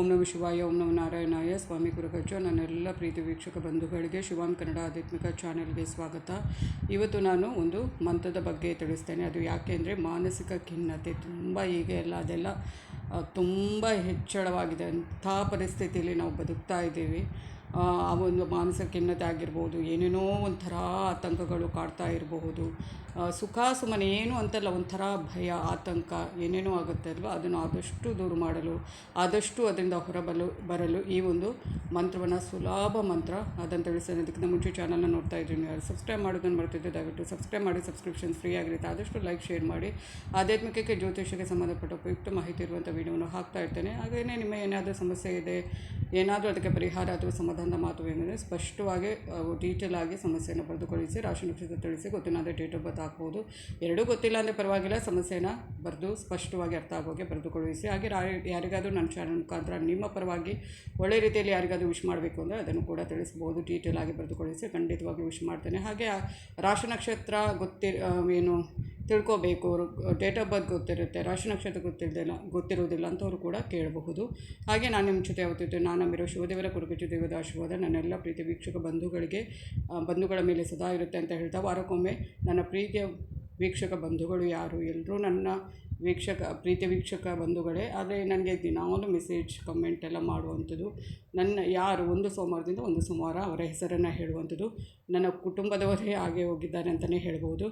ಓಂ ನಮ ಶಿವಾಯ, ಓಂ ನಮ ನಾರಾಯಣಾಯ, ಸ್ವಾಮಿ ಗುರುಗಜ್ಜ ನನ್ನೆಲ್ಲ ಪ್ರೀತಿ ವೀಕ್ಷಕ ಬಂಧುಗಳಿಗೆ ಶಿವಾಂ ಕನ್ನಡ ಆಧ್ಯಾತ್ಮಿಕ ಚಾನೆಲ್ಗೆ ಸ್ವಾಗತ. ಇವತ್ತು ನಾನು ಒಂದು ಮಂತ್ರದ ಬಗ್ಗೆ ತಿಳಿಸ್ತೇನೆ. ಅದು ಯಾಕೆ ಅಂದರೆ ಮಾನಸಿಕ ಖಿನ್ನತೆ, ತುಂಬ ಈಗ ಎಲ್ಲ ಅದೆಲ್ಲ ತುಂಬ ಹೆಚ್ಚಳವಾಗಿದೆ. ಅಂಥ ಪರಿಸ್ಥಿತಿಯಲ್ಲಿ ನಾವು ಬದುಕ್ತಾ ಇದ್ದೀವಿ. ಆ ಒಂದು ಮಾಂಸ ಖಿನ್ನತೆ ಆಗಿರ್ಬೋದು, ಏನೇನೋ ಒಂಥರ ಆತಂಕಗಳು ಕಾಡ್ತಾ ಇರಬಹುದು. ಸುಖ ಸುಮ್ಮನೆ ಏನು ಅಂತಲ್ಲ, ಒಂಥರ ಭಯ, ಆತಂಕ ಏನೇನೋ ಆಗುತ್ತೆ ಅಲ್ವಾ? ಅದನ್ನು ಆದಷ್ಟು ದೂರ ಮಾಡಲು, ಆದಷ್ಟು ಅದರಿಂದ ಹೊರಬಲು, ಬರಲು ಈ ಒಂದು ಮಂತ್ರವನ್ನು ಸುಲಭ ಮಂತ್ರ ಅದಂತ ತಿಳಿಸ್ತೇನೆ ಅದಕ್ಕಿಂತ ಮುಂಚೆ ಚಾನಲ್ನ ನೋಡ್ತಾ ಇದ್ದೀನಿ. ಸಬ್ಸ್ಕ್ರೈಬ್ ಮಾಡೋದನ್ನು ಬರ್ತಿದ್ದೆ ದಯವಿಟ್ಟು ಸಬ್ಸ್ಕ್ರೈಬ್ ಮಾಡಿ ಸಬ್ಸ್ಕ್ರಿಪ್ಷನ್ ಫ್ರೀ ಆಗಿರುತ್ತೆ. ಆದಷ್ಟು ಲೈಕ್ ಶೇರ್ ಮಾಡಿ. ಆಧ್ಯಾತ್ಮಿಕಕ್ಕೆ ಜ್ಯೋತಿಷಕ್ಕೆ ಸಂಬಂಧಪಟ್ಟ ಉಪಯುಕ್ತ ಮಾಹಿತಿ ಇರುವಂಥ ವೀಡಿಯೋವನ್ನು ಹಾಕ್ತಾ ಇರ್ತೇನೆ. ಹಾಗೆಯೇ ನಿಮ್ಮ ಏನಾದರೂ ಸಮಸ್ಯೆ ಇದೆ ಏನಾದರೂ ಅದಕ್ಕೆ ಪರಿಹಾರ ಅಥವಾ ಸಮಾಧಾನದ ಮಾತು ಏನೆಂದರೆ ಸ್ಪಷ್ಟವಾಗಿ ಡೀಟೇಲ್ ಆಗಿ ಸಮಸ್ಯೆಯನ್ನು ಬರೆದುಕೊಳ್ಳಿಸಿ, ರಾಶಿ ನಕ್ಷತ್ರ ತಿಳಿಸಿ, ಗೊತ್ತಿಲ್ಲದೆ ಡೇಟ್ ಆಫ್ ಬರ್ತ್ ಹಾಕ್ಬೋದು. ಎರಡೂ ಗೊತ್ತಿಲ್ಲ ಅಂದರೆ ಪರವಾಗಿಲ್ಲ, ಸಮಸ್ಯೆನ ಬರೆದು ಸ್ಪಷ್ಟವಾಗಿ ಅರ್ಥ ಆಗೋಗೆ ಬರೆದುಕೊಳ್ಳಿಸಿ. ಹಾಗೆ ಯಾರಿಗಾದರೂ ನನ್ನ ಚಾನಲ್ ಮುಖಾಂತರ ನಿಮ್ಮ ಪರವಾಗಿ ಒಳ್ಳೆ ರೀತಿಯಲ್ಲಿ ಯಾರಿಗಾದರೂ ವಿಶ್ ಮಾಡಬೇಕು ಅಂದರೆ ಅದನ್ನು ಕೂಡ ತಿಳಿಸ್ಬೋದು ಡೀಟೇಲ್ ಆಗಿ ಬರೆದುಕೊಳ್ಳಿಸಿ ಖಂಡಿತವಾಗಿ ವಿಶ್ ಮಾಡ್ತೇನೆ. ಹಾಗೆ ರಾಶಿ ನಕ್ಷತ್ರ ಗೊತ್ತಿ ಏನು ತಿಳ್ಕೋಬೇಕು. ಡೇಟ್ ಆಫ್ ಬರ್ತ್ ಗೊತ್ತಿರುತ್ತೆ, ರಾಶಿ ನಕ್ಷತ್ರ ಗೊತ್ತಿರೋದಿಲ್ಲ ಗೊತ್ತಿರೋದಿಲ್ಲ ಅವರು ಕೂಡ ಕೇಳಬಹುದು. ಹಾಗೆ ನಾನು ನಿಮ್ಮ ಜೊತೆ ಯಾವತ್ತಿದ್ದೆ, ನಾನು ನಂಬಿರೋ ಶಿವದೇವರ ಕುರುಕು ದೇವದ ಆಶೀರ್ವಾದ ನನ್ನೆಲ್ಲ ಪ್ರೀತಿ ವೀಕ್ಷಕ ಬಂಧುಗಳಿಗೆ ಬಂಧುಗಳ ಮೇಲೆ ಸದಾ ಇರುತ್ತೆ ಅಂತ ಹೇಳ್ತಾ ವಾರಕ್ಕೊಮ್ಮೆ ನನ್ನ ಪ್ರೀತಿಯ ವೀಕ್ಷಕ ಬಂಧುಗಳು ಯಾರು? ಎಲ್ಲರೂ ನನ್ನ ವೀಕ್ಷಕ, ಪ್ರೀತಿ ವೀಕ್ಷಕ ಬಂಧುಗಳೇ. ಆದರೆ ನನಗೆ ದಿನಾಲೂ ಮೆಸೇಜ್, ಕಮೆಂಟ್ ಎಲ್ಲ ಮಾಡುವಂಥದ್ದು. ನನ್ನ, ಯಾರು? ಒಂದು ಸೋಮವಾರದಿಂದ ಒಂದು ಸೋಮವಾರ ಅವರ ಹೆಸರನ್ನು ಹೇಳುವಂಥದ್ದು. ನನ್ನ ಕುಟುಂಬದವರೇ ಹಾಗೆ ಹೋಗಿದ್ದಾರೆ ಅಂತಲೇ ಹೇಳ್ಬೋದು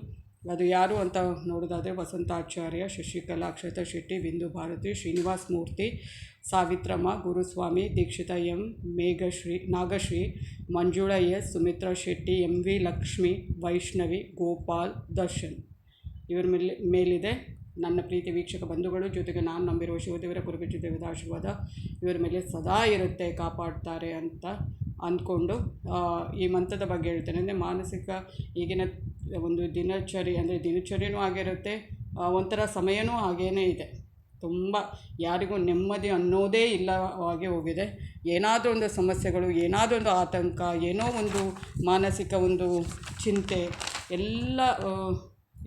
ಅದು ಯಾರು ಅಂತ ನೋಡೋದಾದರೆ Vasanthacharya, Shashikala Akshata Shetty Bindu Bharati, Srinivasa Murthy, Savithramma, Guruswamy, Dikshita M, Meghashree, Nagashree, Manjula S, Sumitra Shetty, M V Lakshmi, Vaishnavi, Gopal, Darshan. ಇವರ ಮೇಲೆ, ಮೇಲಿದೆ ನನ್ನ ಪ್ರೀತಿ ವೀಕ್ಷಕ ಬಂಧುಗಳು. ಜೊತೆಗೆ ನಾನು ನಂಬಿರುವ ಶಿವದೇವರ ಕುರುಗು ದೇವದ ಆಶೀರ್ವಾದ ಇವರ ಮೇಲೆ ಸದಾ ಇರುತ್ತೆ, ಕಾಪಾಡ್ತಾರೆ ಅಂತ ಅಂದ್ಕೊಂಡು ಈ ಮಂತ್ರದ ಬಗ್ಗೆ ಹೇಳ್ತೇನೆ. ಅಂದರೆ ಮಾನಸಿಕ ಈಗಿನ ಒಂದು ದಿನಚರಿ, ಅಂದರೆ ದಿನಚರಿಯೂ ಆಗಿರುತ್ತೆ. ಒಂಥರ ಸಮಯನೂ ಹಾಗೇ ಇದೆ. ತುಂಬ ಯಾರಿಗೂ ನೆಮ್ಮದಿ ಅನ್ನೋದೇ ಇಲ್ಲವಾಗಿ ಹೋಗಿದೆ. ಏನಾದರೂ ಒಂದು ಸಮಸ್ಯೆಗಳು, ಏನಾದರೂ ಒಂದು ಆತಂಕ, ಏನೋ ಒಂದು ಮಾನಸಿಕ ಒಂದು ಚಿಂತೆ, ಎಲ್ಲ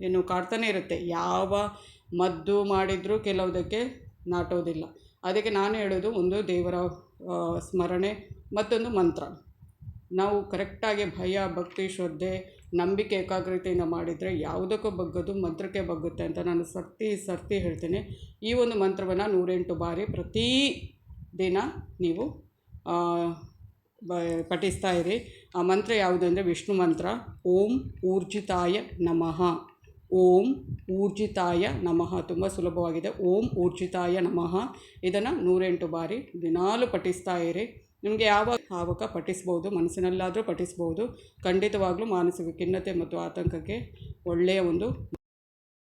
ಏನು ಕಾಡ್ತಾನೆ ಇರುತ್ತೆ. ಯಾವ ಮದ್ದು ಮಾಡಿದರೂ ಕೆಲವುದಕ್ಕೆ ನಾಟೋದಿಲ್ಲ. ಅದಕ್ಕೆ ನಾನು ಹೇಳೋದು ಒಂದು ದೇವರ ಸ್ಮರಣೆ, ಮತ್ತೊಂದು ಮಂತ್ರ. ನಾವು ಕರೆಕ್ಟಾಗಿ ಭಯ, ಭಕ್ತಿ, ಶ್ರದ್ಧೆ ನಂಬಿಕೆ ಏಕಾಗ್ರತೆಯಿಂದ ಮಾಡಿದರೆ ಯಾವುದಕ್ಕೂ ಬಗ್ಗದು, ಮಂತ್ರಕ್ಕೆ ಬಗ್ಗುತ್ತೆ ಅಂತ ನಾನು ಸರ್ತಿ ಸರ್ತಿ ಹೇಳ್ತೀನಿ. ಈ ಒಂದು ಮಂತ್ರವನ್ನು ನೂರೆಂಟು ಬಾರಿ ಪ್ರತಿ ದಿನ ನೀವು ಬ, ಪಠಿಸ್ತಾ ಇರಿ. ಆ ಮಂತ್ರ ಯಾವುದು ಅಂದರೆ ವಿಷ್ಣು ಮಂತ್ರ. ಓಂ ಊರ್ಜಿತಾಯ ನಮಃ. ಓಂ ಊರ್ಜಿತಾಯ ನಮಃ. ತುಂಬ ಸುಲಭವಾಗಿದೆ. ಓಂ ಊರ್ಜಿತಾಯ ನಮಃ. ಇದನ್ನು ನೂರೆಂಟು ಬಾರಿ ದಿನಾಲು ಪಠಿಸ್ತಾ ಇರಿ. ನಿಮಗೆ ಯಾವಾಗ ಆವಾಗ ಪಠಿಸ್ಬೋದು ಮನಸ್ಸಿನಲ್ಲಾದರೂ ಪಠಿಸ್ಬೋದು ಖಂಡಿತವಾಗ್ಲೂ ಮಾನಸಿಕ ಖಿನ್ನತೆ ಮತ್ತು ಆತಂಕಕ್ಕೆ ಒಳ್ಳೆಯ ಒಂದು